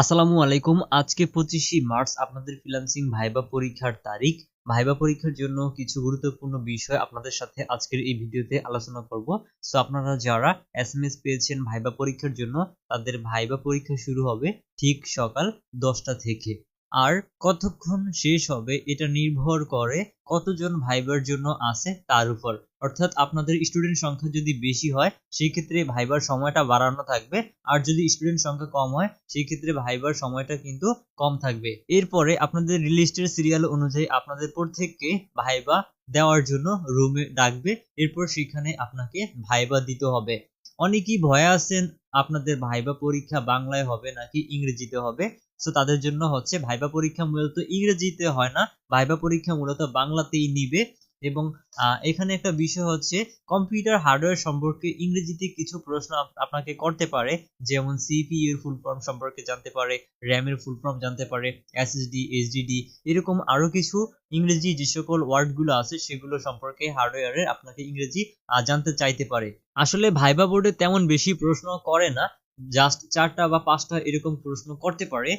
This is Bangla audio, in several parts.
আসসালামু আলাইকুম। আজকে পঁচিশে মার্চ, আপনাদের ফ্রিলান্সিং ভাইবা পরীক্ষার তারিখ। ভাইবা পরীক্ষার জন্য কিছু গুরুত্বপূর্ণ বিষয় আপনাদের সাথে আজকের এই ভিডিওতে আলোচনা করব। সো আপনারা যারা এস এম এস পেয়েছেন ভাইবা পরীক্ষার জন্য, তাদের ভাইবা পরীক্ষা শুরু হবে ঠিক সকাল দশটা থেকে। আর কতক্ষণ শেষ হবে এটা নির্ভর করে কতজন ভাইবার জন্য আছে তার উপর। অর্থাৎ আপনাদের স্টুডেন্ট সংখ্যা যদি বেশি হয় সেই ক্ষেত্রে ভাইবার সময়টা বাড়ানো থাকবে। আর যদি স্টুডেন্ট সংখ্যা কম হয় সেই ক্ষেত্রে ভাইবার সময়টা কিন্তু কম থাকবে। এরপরে আপনাদের রিলিস্টের সিরিয়াল অনুযায়ী আপনাদের প্রত্যেককে ভাইবা দেওয়ার জন্য রুমে ডাকবে। এরপর সেখানে আপনাকে ভাইবা দিতে হবে। অনেকেই ভয়ে আছেন, আপনাদের ভাইবা পরীক্ষা বাংলায় হবে নাকি ইংরেজিতে হবে? সো তাদের জন্য হচ্ছে ভাইবা পরীক্ষা মূলত ইংরেজিতে হয় না। ভাইবা পরীক্ষা মূলত বাংলাতেই নিবে। এবং এখানে একটা বিষয় হচ্ছে কম্পিউটার হার্ডওয়্যার সম্পর্কে ইংরেজিতে কিছু প্রশ্ন আপনাকে করতে পারে, যেমন সিপিইউ এর ফুল ফর্ম সম্পর্কে জানতে পারে র্যাম এর ফুল ফর্ম জানতে পারে এসএসডি এইচডিডি এরকম আরও কিছু ইংরেজি যে সকল ওয়ার্ডগুলো আছে, সেগুলো সম্পর্কে হার্ডওয়্যারের আপনাকে ইংরেজি জানতে চাইতে পারে। আসলে ভাইবা বোর্ডে তেমন বেশি প্রশ্ন করে না জাস্ট চারটা বা পাঁচটা এরকম প্রশ্ন করতে পারে।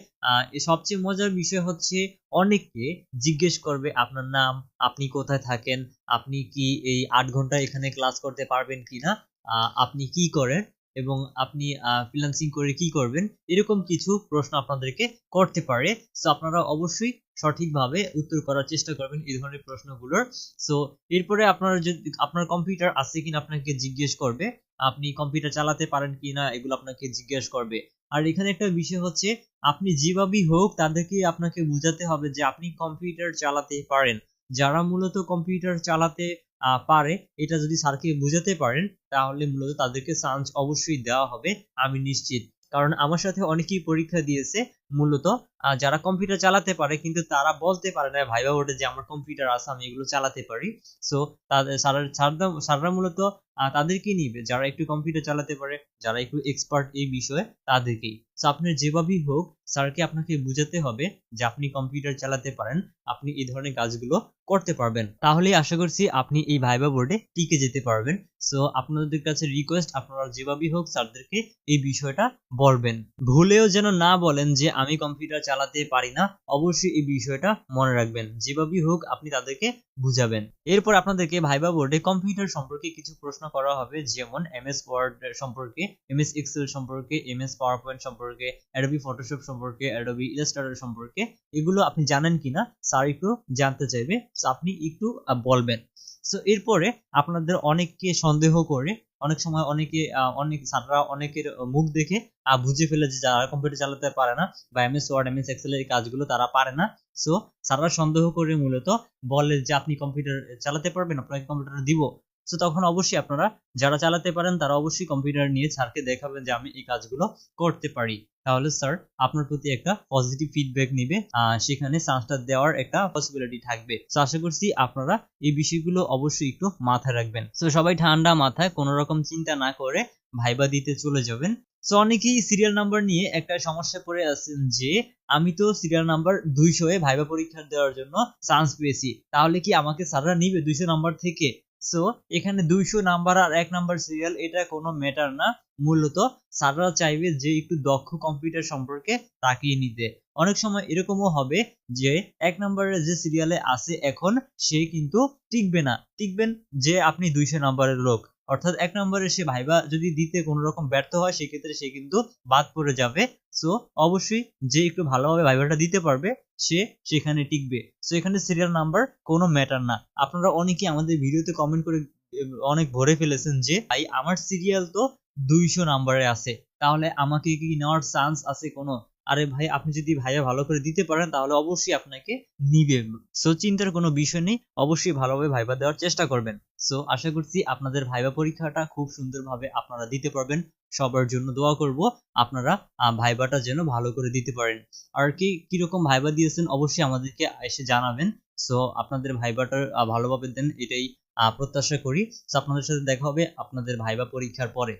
সবচেয়ে মজার বিষয় হচ্ছে অনেককে জিজ্ঞেস করবে আপনার নাম, আপনি কোথায় থাকেন, আপনি কি এই আট ঘণ্টা এখানে ক্লাস করতে পারবেন কিনা আপনি কি করেন? এবং আপনি ফ্রিল্যান্সিং করে কি করবেন? এরকম কিছু প্রশ্ন আপনাদেরকে করতে পারে। সো আপনারা অবশ্যই সঠিকভাবে উত্তর করার চেষ্টা করবেন এই ধরনের প্রশ্নগুলোর। সো এরপরে আপনার যদি, আপনার কম্পিউটার আছে কিনা আপনাকে জিজ্ঞেস করবে। আপনি কম্পিউটার চালাতে পারেন কিনা এগুলো আপনাকে জিজ্ঞেস করবে। আর এখানে একটা বিষয় হচ্ছে, আপনি যেভাবেই হোক তাদেরকে আপনাকে বুঝাতে হবে যে আপনি কম্পিউটার চালাতে পারেন। যারা মূলত কম্পিউটার চালাতে পারে। এটা যদি স্যারকে বুঝাতে পারেন, তাহলে মূলত তাদেরকে চান্স অবশ্যই দেওয়া হবে, আমি নিশ্চিত। কারণ আমার সাথে অনেকেই পরীক্ষা দিয়েছে, মূলত যারা কম্পিউটার চালাতে পারে, কিন্তু তারা বলতে পারে না, ভাইবা বোর্ডে যে আমার কম্পিউটার আছে, আমি এগুলো চালাতে পারি। সো তাদের স্যাররা মূলত তাদেরকেই নিবে। যারা একটু কম্পিউটার চালাতে পারে, যারা একটু এক্সপার্ট এই বিষয়ে, তাদেরকেই। সো আপনার যেভাবেই হোক, স্যারকে আপনাকে বুঝাতে হবে যে আপনি কম্পিউটার চালাতে পারেন, আপনি এই ধরনের কাজগুলো করতে পারবেন। তাহলেই আশা করছি আপনি এই ভাইবা বোর্ডে টিকে যেতে পারবেন। সো আপনাদের কাছে রিকোয়েস্ট আপনারা যেভাবেই হোক স্যারদেরকে এই বিষয়টা বলবেন। ভুলেও যেন না বলেন যে আমি কম্পিউটার চালাতে পারি না, অবশ্যই এই বিষয়টা মনে রাখবেন। যেভাবেই হোক, আপনি তাদেরকে বুঝাবেন। এরপর আপনাদেরকে ভাইবা বোর্ডে কম্পিউটার সম্পর্কে কিছু প্রশ্ন করা হবে যেমন এমএস ওয়ার্ড সম্পর্কে, এমএস এক্সেল সম্পর্কে, এমএস পাওয়ার পয়েন্ট সম্পর্কে অ্যাডোবি ফটোশপ সম্পর্কে অ্যাডোবি ইলাস্ট্রেটর সম্পর্কে, এগুলো আপনি জানেন কিনা, স্যার একটু জানতে চাইবে আপনি একটু বলবেন। সো এরপরে আপনাদের অনেককে সন্দেহ করে, অনেক সময় অনেকে অনেক স্যাররা অনেকের মুখ দেখে বুঝে ফেলে যে যারা কম্পিউটার চালাতে পারে না বা এমএস ওয়ার্ড এমএস এক্সেল এর কাজগুলো তারা পারে না। সো স্যাররা সন্দেহ করে মূলত বলে যে, আপনি কম্পিউটার চালাতে পারবেন? আপনাকে কম্পিউটার দিব? সো তখন অবশ্যই আপনারা যারা চালাতে পারেন, তারা অবশ্যই কম্পিউটার নিয়ে স্যারকে দেখাবেন যে আমি এই কাজগুলো করতে পারি। তাহলে স্যার আপনার প্রতি একটা পজিটিভ ফিডব্যাক নিবে। সেখানে চান্সটা দেওয়ার একটা পসিবিলিটি থাকবে। তো আশা করছি আপনারা এই বিষয়গুলো অবশ্যই একটু মাথায় রাখবেন। তো সবাই ঠান্ডা মাথায় কোনো রকম চিন্তা না করে ভাইবা দিতে চলে যাবেন। সো অনেকেই সিরিয়াল নাম্বার নিয়ে একটা সমস্যা পড়ে আছেন যে, আমি তো সিরিয়াল নাম্বার দুইশো এ ভাইবা পরীক্ষা দেওয়ার জন্য চান্স পেয়েছি। তাহলে কি আমাকে স্যাররা নিবে দুইশো নাম্বার থেকে? সো এখানে দুইশো নাম্বার আর এক নাম্বার সিরিয়াল এটা কোনো ম্যাটার না। মূলত স্যাররা চাইবে যে একটু দক্ষ কম্পিউটার সম্পর্কে তাকিয়ে নিতে। অনেক সময় এরকমও হবে যে এক নম্বরের যে সিরিয়ালে আছে এখন, সে কিন্তু টিকবে না। টিকবেন যে আপনি দুইশো নাম্বারের লোক। অর্থাৎ এক নম্বরে সে ভাইবা যদি দিতে কোনো রকম ব্যর্থ হয়, সেক্ষেত্রে সে কিন্তু বাদ পড়ে যাবে। সো অবশ্যই যে একটু ভালোভাবে ভাইবাটা দিতে পারবে, সে সেখানে টিকবে। সো এখানে সিরিয়াল নাম্বার কোনো ম্যাটার না। আপনারা অনেকেই আমাদের ভিডিওতে কমেন্ট করে, অনেক ভরে ফেলেছেন যে, ভাই, আমার সিরিয়াল তো দুইশো নাম্বারে আছে। তাহলে আমাকে কি নেওয়ার চান্স আছে কোনো? আরে ভাই, আপনি যদি ভাইয়া ভালো করে দিতে পারেন, তাহলে অবশ্যই আপনাকে নিবে সো চিন্তার কোনো বিষয় নেই, অবশ্যই ভালোভাবে ভাইবা দেওয়ার চেষ্টা করবেন। সো আশা করছি আপনাদের ভাইবা পরীক্ষাটা খুব সুন্দরভাবে আপনারা দিতে পারবেন। সবার জন্য দোয়া করব, আপনারা ভাইবাটা যেন ভালো করে দিতে পারেন। আর কি, কীরকম ভাইবা দিয়েছেন অবশ্যই আমাদেরকে এসে জানাবেন। সো আপনাদের ভাইবাটা ভালোভাবে দেন এটাই প্রত্যাশা করি। আপনাদের সাথে দেখা হবে আপনাদের ভাইবা পরীক্ষার পরে।